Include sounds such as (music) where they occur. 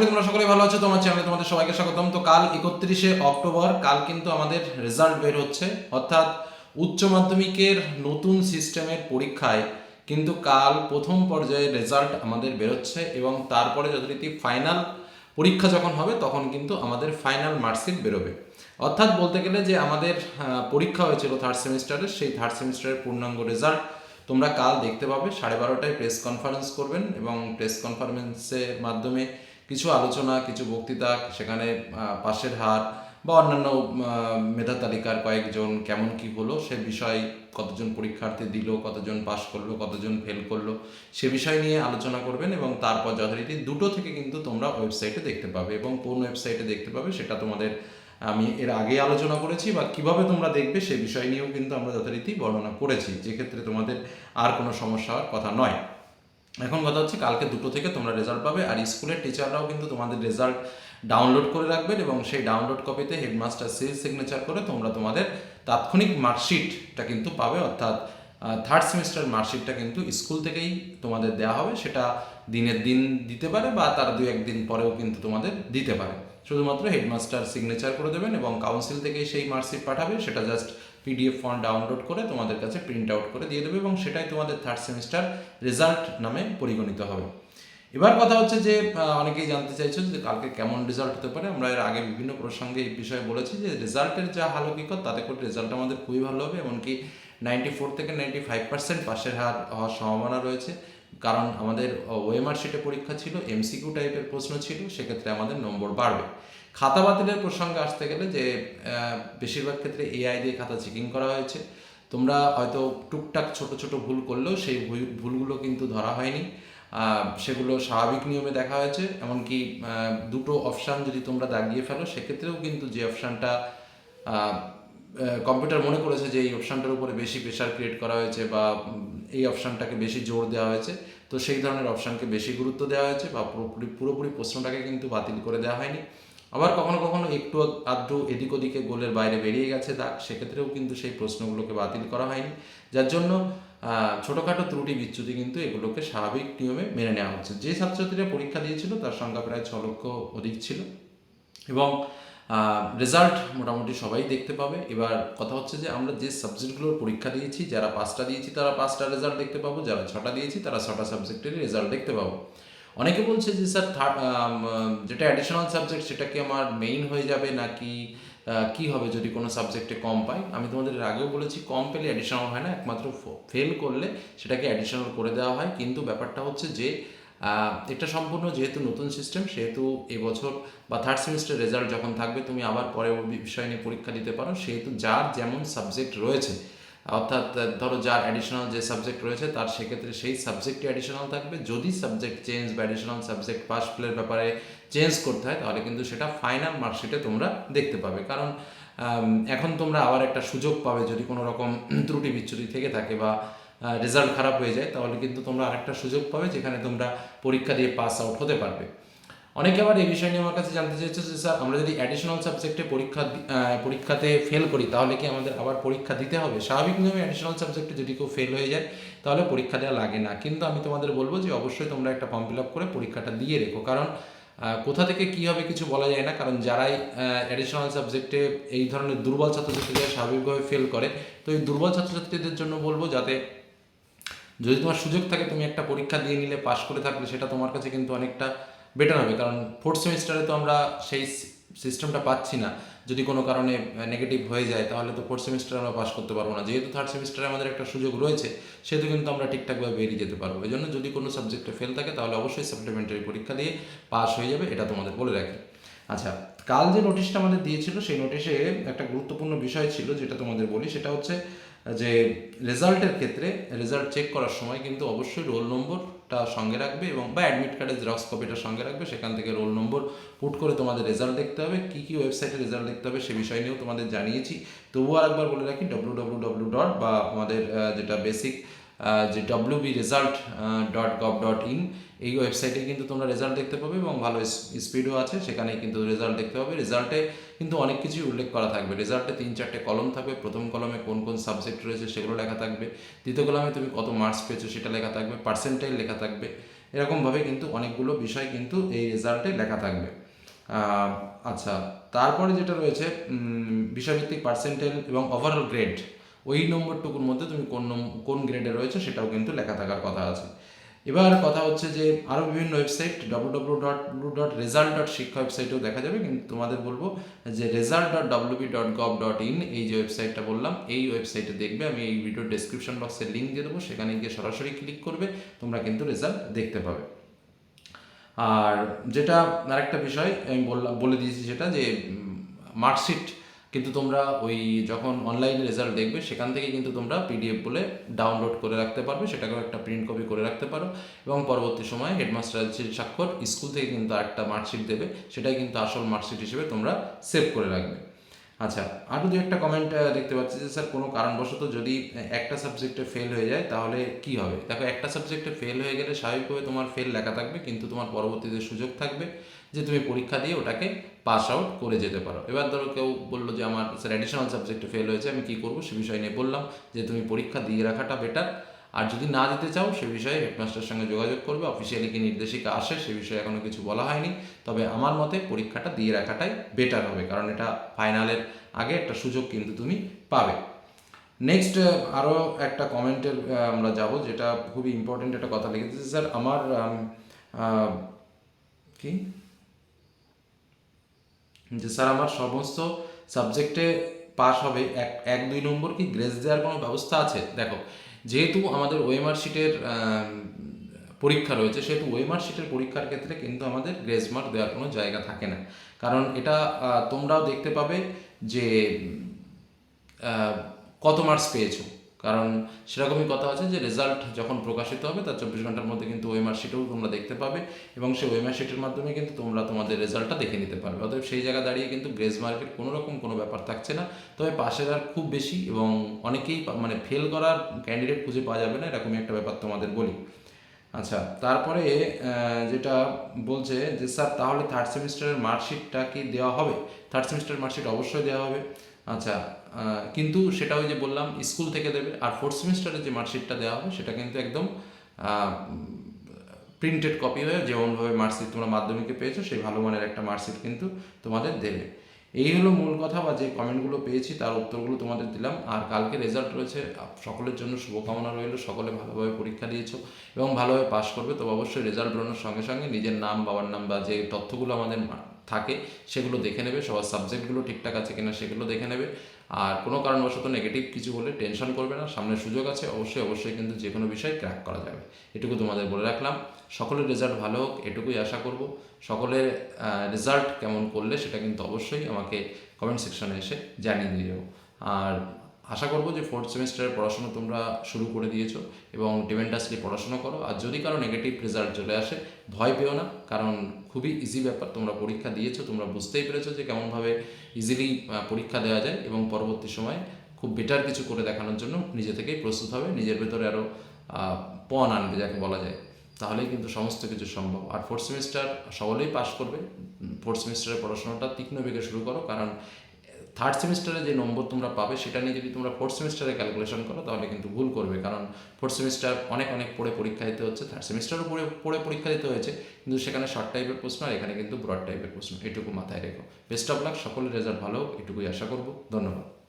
করি, তোমরা সকলে ভালো আছো, তোমার চ্যানেলে তোমাদের সবাইকে স্বাগতম। তো কাল একত্রিশে অক্টোবর, কাল কিন্তু আমাদের রেজাল্ট বের হচ্ছে। অর্থাৎ উচ্চ মাধ্যমিকের নতুন সিস্টেমের পরীক্ষায় কিন্তু কাল প্রথম পর্যায়ে রেজাল্ট আমাদের বেরোচ্ছে এবং তারপরে যথারীতি ফাইনাল পরীক্ষা যখন হবে, তখন কিন্তু আমাদের ফাইনাল মার্কশিট বেরোবে। অর্থাৎ বলতে গেলে যে আমাদের পরীক্ষা হয়েছিল থার্ড সেমিস্টারের সেই থার্ড সেমিস্টারের পূর্ণাঙ্গ রেজাল্ট তোমরা কাল দেখতে পাবে। সাড়ে বারোটায় প্রেস কনফারেন্স করবেন এবং প্রেস কনফারেন্সের মাধ্যমে কিছু আলোচনা, কিছু বক্তৃতা, সেখানে পাশের হার বা অন্যান্য মেধা তালিকার কয়েকজন কেমন কি হলো, সে বিষয় কতজন পরীক্ষার্থী দিল, কতজন পাশ করল, কতজন ফেল করল, সে বিষয় নিয়ে আলোচনা করবেন এবং তারপর যথারীতি দুটো থেকে কিন্তু তোমরা ওয়েবসাইটে দেখতে পাবে এবং কোন ওয়েবসাইটে দেখতে পাবে সেটা তোমাদের আমি এর আগে আলোচনা করেছি বা কীভাবে তোমরা দেখবে সে বিষয় নিয়েও কিন্তু আমরা যথারীতি বর্ণনা করেছি। যেক্ষেত্রে তোমাদের আর কোনো সমস্যা হওয়ার কথা নয়। এখন কথা হচ্ছে কালকে দুটো থেকে তোমরা রেজাল্ট পাবে আর স্কুলের টিচাররাও কিন্তু তোমাদের রেজাল্ট ডাউনলোড করে রাখবেন এবং সেই ডাউনলোড কপিতে হেডমাস্টার সিল সিগনেচার করে তোমরা তোমাদের তাৎক্ষণিক মার্কশিটটা কিন্তু পাবে। অর্থাৎ থার্ড সেমিস্টার মার্কশিটটা কিন্তু স্কুল থেকেই তোমাদের দেওয়া হবে। সেটা দিনের দিন দিতে পারে বা তার দু একদিন পরেও কিন্তু তোমাদের দিতে পারে। শুধুমাত্র হেডমাস্টার সিগনেচার করে দেবেন এবং কাউন্সিল থেকেই সেই মার্কশিট পাঠাবে। সেটা জাস্ট পিডিএফ ফর্ম ডাউনলোড করে তোমাদের কাছে প্রিন্ট আউট করে দিয়ে দেবে এবং সেটাই তোমাদের থার্ড সেমিস্টার রেজাল্ট নামে পরিগণিত হবে। এবার কথা হচ্ছে যে অনেকেই জানতে চাইছো যে কালকে কেমন রেজাল্ট হতে পারে। আমরা এর আগে বিভিন্ন প্রসঙ্গে এই বিষয়ে বলেছি যে রেজাল্টের যা হালকিকত তাতে করে রেজাল্ট আমাদের খুবই ভালো হবে, এমনকি নাইনটি ফোর থেকে নাইনটি ফাইভ পার্সেন্ট পাশের হার হওয়ার সম্ভাবনা রয়েছে। কারণ আমাদের ওএমআর শিটে পরীক্ষা ছিল এমসিকিউ টাইপের প্রশ্ন ছিল, সেক্ষেত্রে আমাদের নম্বর বাড়বে। খাতা বাতিলের প্রসঙ্গে আসতে গেলে যে বেশিরভাগ ক্ষেত্রে এআই দিয়ে খাতা চেকিং করা হয়েছে। তোমরা হয়তো টুকটাক ছোট ছোট ভুল করলেও সেই ভুল- ভুলগুলো কিন্তু ধরা হয়নি। সেগুলো স্বাভাবিক নিয়মে দেখা হয়েছে। এমনকি দুটো অপশান যদি তোমরা দাগিয়ে ফেলো, সেক্ষেত্রেও কিন্তু যে অপশানটা কম্পিউটার মনে করেছে যে এই অপশানটার উপরে বেশি প্রেশার ক্রিয়েট করা হয়েছে বা এই অপশানটাকে বেশি জোর দেওয়া হয়েছে, তো সেই ধরনের অপশানকে বেশি গুরুত্ব দেওয়া হয়েছে বা পুরোপুরি পুরোপুরি প্রশ্নটাকে কিন্তু বাতিল করে দেওয়া হয়নি। আবার কখনো কখনো একটু আধটু এদিক ওদিকে গোলের বাইরে বেরিয়ে গেছে দাগ সেক্ষেত্রেও কিন্তু সেই প্রশ্নগুলোকে বাতিল করা হয়নি। যার জন্য ছোটোখাটো ত্রুটি বিচ্যুতি কিন্তু এগুলোকে স্বাভাবিক নিয়মে মেনে নেওয়া হচ্ছে। যে ছাত্রছাত্রীরা পরীক্ষা দিয়েছিল, তার সংখ্যা প্রায় ছ লক্ষ অধিক ছিল। এবং রেজাল্ট মোটামুটি সবাই দেখতে পাবে। এবার কথা হচ্ছে যে, আমরা যে সাবজেক্টগুলোর পরীক্ষা দিয়েছি, যারা পাঁচটা দিয়েছি, তারা পাঁচটা রেজাল্ট দেখতে পাবো। যারা ছটা দিয়েছি, তারা ছটা সাবজেক্টেরই রেজাল্ট দেখতে পাবো। অনেকে বলছে যে স্যার থার্ড যেটা অ্যাডিশনাল সাবজেক্ট সেটা কি আমার মেইন হয়ে যাবে নাকি কি হবে যদি কোনো সাবজেক্টে কম পাই? আমি তোমাদের আগেও বলেছি, কম পেলে অ্যাডিশনাল হয় না, একমাত্র ফেল করলে সেটাকে অ্যাডিশনাল করে দেওয়া হয়। কিন্তু ব্যাপারটা হচ্ছে যে এটা সম্পূর্ণ যেহেতু নতুন সিস্টেম সেহেতু এবছর বা থার্ড সেমিস্টার রেজাল্ট যখন থাকবে, তুমি আবার পরে বিষয় নিয়ে পরীক্ষা দিতে পারো। সেহেতু যার যেমন সাবজেক্ট রয়েছে অর্থাৎ ধরো যার অ্যাডিশনাল যে সাবজেক্ট রয়েছে, তার সেক্ষেত্রে সেই সাবজেক্টই অ্যাডিশনাল থাকবে। যদি সাবজেক্ট চেঞ্জ বা অ্যাডিশনাল সাবজেক্ট পাস ফেলের ব্যাপারে চেঞ্জ করতে হয়, তাহলে কিন্তু সেটা ফাইনাল মার্কশিটে তোমরা দেখতে পাবে। কারণ এখন তোমরা আবার একটা সুযোগ পাবে যদি কোনো রকম (clears throat) ত্রুটি বিচ্যুতি থেকে থাকে বা রেজাল্ট খারাপ হয়ে যায়, তাহলে কিন্তু তোমরা আরেকটা সুযোগ পাবে যেখানে তোমরা পরীক্ষা দিয়ে পাস আউট হতে পারবে। অনেকে আবার এই বিষয় নিয়ে আমার কাছে জানতে চাইছে যে, স্যার, আমরা যদি অ্যাডিশনাল সাবজেক্টে পরীক্ষা পরীক্ষাতে ফেল করি, তাহলে কি আমাদের আবার পরীক্ষা দিতে হবে? স্বাভাবিক নিয়মে অ্যাডিশনাল সাবজেক্টে যদি কেউ ফেল হয়ে যায়, তাহলে পরীক্ষা দেওয়া লাগে না। কিন্তু আমি তোমাদের বলব যে, অবশ্যই তোমরা একটা ফর্ম ফিল আপ করে পরীক্ষাটা দিয়ে রেখো। কারণ কোথা থেকে কী হবে কিছু বলা যায় না। কারণ যারাই অ্যাডিশনাল সাবজেক্টে এই ধরনের দুর্বল ছাত্রছাত্রীরা স্বাভাবিকভাবে ফেল করে, তো এই দুর্বল ছাত্রছাত্রীদের জন্য বলব যাতে, যদি তোমার সুযোগ থাকে তুমি একটা পরীক্ষা দিয়ে নিলে, পাশ করে থাকলে, সেটা তোমার কাছে কিন্তু অনেকটা বেটার হবে। কারণ ফোর্থ সেমিস্টারে তো আমরা সেই সিস্টেমটা পাচ্ছি না। যদি কোনো কারণে নেগেটিভ হয়ে যায়, তাহলে তো ফোর্থ সেমিস্টারে আমরা পাস করতে পারব না। যেহেতু থার্ড সেমিস্টারে আমাদের একটা সুযোগ রয়েছে, সেহেতু কিন্তু আমরা ঠিকঠাকভাবে বেরিয়ে যেতে পারব। এই জন্য যদি কোনো সাবজেক্টে ফেল থাকে, তাহলে অবশ্যই সাপ্লিমেন্টারি পরীক্ষা দিয়ে পাস হয়ে যাবে, এটা তোমাদের বলে রাখি। আচ্ছা কাল যে নোটিশটা আমাদের দিয়েছিল, সেই নোটিশে একটা গুরুত্বপূর্ণ বিষয় ছিল, যেটা তোমাদের বলি, সেটা হচ্ছে যে রেজাল্টের ক্ষেত্রে, রেজাল্ট চেক করার সময় কিন্তু অবশ্যই রোল নম্বরটা সঙ্গে রাখবে এবং বা অ্যাডমিট কার্ডের জেরক্স কপিটা সঙ্গে রাখবে। সেখান থেকে রোল নম্বর পুট করে তোমাদের রেজাল্ট দেখতে হবে। কী কী ওয়েবসাইটে রেজাল্ট দেখতে হবে সে বিষয় নিয়েও তোমাদের জানিয়েছি। তবুও আরেকবার বলে রাখি ডব্লু ডব্লু ডব্লু ডট বা আমাদের যেটা বেসিক যে W B result dot gov dot in এই ওয়েবসাইটে কিন্তু তোমরা রেজাল্ট দেখতে পাবে এবং ভালো স্পিডও আছে। সেখানে কিন্তু রেজাল্ট দেখতে পাবে। রেজাল্টে কিন্তু অনেক কিছুই উল্লেখ করা থাকবে। রেজাল্টে তিন, চারটে কলম থাকবে। প্রথম কলমে কোন কোন সাবজেক্ট রয়েছে সেগুলো লেখা থাকবে। দ্বিতীয় কলমে তুমি কত মার্কস পেয়েছ সেটা লেখা থাকবে। পার্সেন্টাইল লেখা থাকবে। এরকমভাবে কিন্তু অনেকগুলো বিষয় কিন্তু এই রেজাল্টে লেখা থাকবে। আচ্ছা তারপরে যেটা রয়েছে বিষয়ভিত্তিক পার্সেন্টেজ এবং ওভারঅল গ্রেড ওই নম্বরটুকুর মধ্যে তুমি কোন কোন গ্রেডে রয়েছে সেটাও কিন্তু লেখা থাকার কথা আছে। এবার কথা হচ্ছে যে আরও বিভিন্ন website W W dot dot result dot Shiksha ওয়েবসাইটেও দেখা যাবে, কিন্তু তোমাদের বলব যে result dot W B dot gov dot in এই যে ওয়েবসাইটটা বললাম, এই ওয়েবসাইটে দেখবে, আমি এই ভিডিও ডেসক্রিপশন বক্সে লিঙ্ক দিয়ে দেবো, সেখানে গিয়ে সরাসরি ক্লিক করবে, তোমরা কিন্তু রেজাল্ট দেখতে পাবে। আর যেটা আরেকটা বিষয়, আমি বললাম, বলে দিয়েছি যেটা যে মার্কশিট কিন্তু তোমরা ওই যখন অনলাইনে রেজাল্ট দেখবে, সেখান থেকে কিন্তু তোমরা পিডিএফ বলে ডাউনলোড করে রাখতে পারবে, সেটাকেও একটা প্রিন্ট কপি করে রাখতে পারো। এবং পরবর্তী সময়ে হেডমাস্টার স্বাক্ষর স্কুল থেকে কিন্তু একটা মার্কশিট দেবে, সেটাই কিন্তু আসল মার্কশিট হিসেবে তোমরা সেভ করে রাখবে। আচ্ছা আরও দু একটা কমেন্ট দেখতে পাচ্ছি যে স্যার কোনো কারণবশত যদি একটা সাবজেক্টে ফেল হয়ে যায়, তাহলে কি হবে? দেখো, একটা সাবজেক্টে ফেল হয়ে গেলে স্বাভাবিকভাবে তোমার ফেল লেখা থাকবে, কিন্তু তোমার পরবর্তীতে সুযোগ থাকবে। যে তুমি পরীক্ষা দিয়ে ওটাকে পাস আউট করে যেতে পারো। এবার ধরো কেউ বলল যে আমার স্যার অ্যাডিশনাল সাবজেক্টে ফেল হয়েছে, আমি কী করব? সে বিষয় নিয়ে বললাম যে তুমি পরীক্ষা দিয়ে রাখাটা বেটার আর যদি না দিতে চাও, সে বিষয়ে হেডমাস্টারের সঙ্গে যোগাযোগ করবে। অফিসিয়ালি কি নির্দেশিকা আসে, সে বিষয়ে এখনও কিছু বলা হয়নি। তবে আমার মতে পরীক্ষাটা দিয়ে রাখাটাই বেটার হবে, কারণ এটা ফাইনালের আগে একটা সুযোগ কিন্তু তুমি পাবে। নেক্সট আরও একটা কমেন্টের আমরা যাব, যেটা খুবই ইম্পর্টেন্ট একটা কথা লিখেছে। স্যার, আমার কি? যে স্যার আমার সমস্ত সাবজেক্টে পাস হবে, এক এক, দুই নম্বর কি গ্রেস দেওয়ার কোনো ব্যবস্থা আছে? দেখো, যেহেতু আমাদের ওয়েমার শিটের পরীক্ষা রয়েছে, সেহেতু ওয়েমার শিটের পরীক্ষার ক্ষেত্রে কিন্তু আমাদের গ্রেস মার্ক দেওয়ার কোনো জায়গা থাকে না। কারণ এটা তোমরাও দেখতে পাবে যে কত মার্কস পেয়েছ। কারণ সেরকমই কথা আছে যে রেজাল্ট যখন প্রকাশিত হবে, তার চব্বিশ ঘণ্টার মধ্যে কিন্তু ওয়েমার শিটেও তোমরা দেখতে পাবে এবং সেই ওয়েমার শিটের মাধ্যমে কিন্তু তোমরা তোমাদের রেজাল্টটা দেখে নিতে পারবে। অতএব সেই জায়গা দাঁড়িয়ে কিন্তু গ্রেস মার্কের কোনো রকম কোনো ব্যাপার থাকছে না। তবে পাশের আর খুব বেশি এবং অনেকেই মানে ফেল করার ক্যান্ডিডেট খুঁজে পাওয়া যাবে না, এরকমই একটা ব্যাপার তোমাদের বলি। আচ্ছা তারপরে যেটা বলছে যে, স্যার, তাহলে থার্ড সেমিস্টারের মার্কশিটটা কি দেওয়া হবে? থার্ড সেমিস্টারের মার্কশিট অবশ্যই দেওয়া হবে। আচ্ছা কিন্তু সেটা ওই যে বললাম, স্কুল থেকে দেবে, আর ফোর্থ সেমিস্টারের যে মার্কশিটটা দেওয়া হবে, সেটা কিন্তু একদম প্রিন্টেড কপি হয়ে যেমনভাবে মার্কশিট তোমরা মাধ্যমিকে পেয়েছ, সেই ভালো মানের একটা মার্কশিট কিন্তু তোমাদের দেবে। এই হলো মূল কথা বা যে কমেন্টগুলো পেয়েছি, তার উত্তরগুলো তোমাদের দিলাম। আর কালকে রেজাল্ট রয়েছে সকলের জন্য শুভকামনা রইল। সকলে ভালোভাবে পরীক্ষা দিয়েছ এবং ভালোভাবে পাশ করবে তো অবশ্যই রেজাল্ট বেরোনোর সঙ্গে সঙ্গে নিজের নাম, বাবার নাম বা যে তথ্যগুলো আমাদের থাকে, সেগুলো দেখে নেবে, সবার সাবজেক্টগুলো ঠিকঠাক আছে কিনা সেগুলো দেখে নেবে। আর কোনো কারণবশত নেগেটিভ কিছু হলে টেনশন করবে না, সামনে সুযোগ আছে, অবশ্যই অবশ্যই কিন্তু যে কোনো বিষয় ক্র্যাক করা যাবে। এটুকু তোমাদের বলে রাখলাম। সকলের রেজাল্ট ভালো হোক, এটুকুই আশা করব। সকলের রেজাল্ট কেমন করলে সেটা কিন্তু অবশ্যই আমাকে কমেন্ট সেকশনে এসে জানিয়ে দিয়ে যাব আর আশা করব যে ফোর্থ সেমিস্টারের পড়াশোনা তোমরা শুরু করে দিয়েছ এবং ডিমেন্ডাসলি পড়াশোনা করো। আর যদি কারও নেগেটিভ রেজাল্ট চলে আসে, ভয় পেও না, কারণ খুবই ইজি ব্যাপার। তোমরা পরীক্ষা দিয়েছ, তোমরা বুঝতেই পেরেছ যে কেমনভাবে ইজিলি পরীক্ষা দেওয়া যায় এবং পরবর্তী সময় খুব বেটার কিছু করে দেখানোর জন্য নিজে থেকেই প্রস্তুত হবে। নিজের ভেতরে আরও পণ আনবে যাকে বলা যায়। তাহলেই কিন্তু সমস্ত কিছু সম্ভব। আর ফোর্থ সেমিস্টার সকলেই পাশ করবে। ফোর্থ সেমিস্টারের পড়াশোনাটা তীক্ষ্ণ বেগে শুরু করো, কারণ থার্ড সেমিস্টারে যে নম্বর তোমরা পাবে, সেটা নিয়ে যদি তোমরা ফোর্থ সেমিস্টারে ক্যালকুলেশন করো, তাহলে কিন্তু ভুল করবে। কারণ ফোর্থ সেমিস্টার অনেক অনেক পড়ে পরীক্ষা দিতে হচ্ছে থার্ড সেমিস্টারও পড়ে পড়ে পরীক্ষা দিতে হয়েছে, কিন্তু সেখানে শর্ট টাইপের প্রশ্ন আর এখানে কিন্তু ব্রড টাইপের প্রশ্ন, এটুকু মাথায় রেখো। বেস্ট অফ লাক সকলের রেজাল্ট ভালো এটুকুই আশা করব। ধন্যবাদ।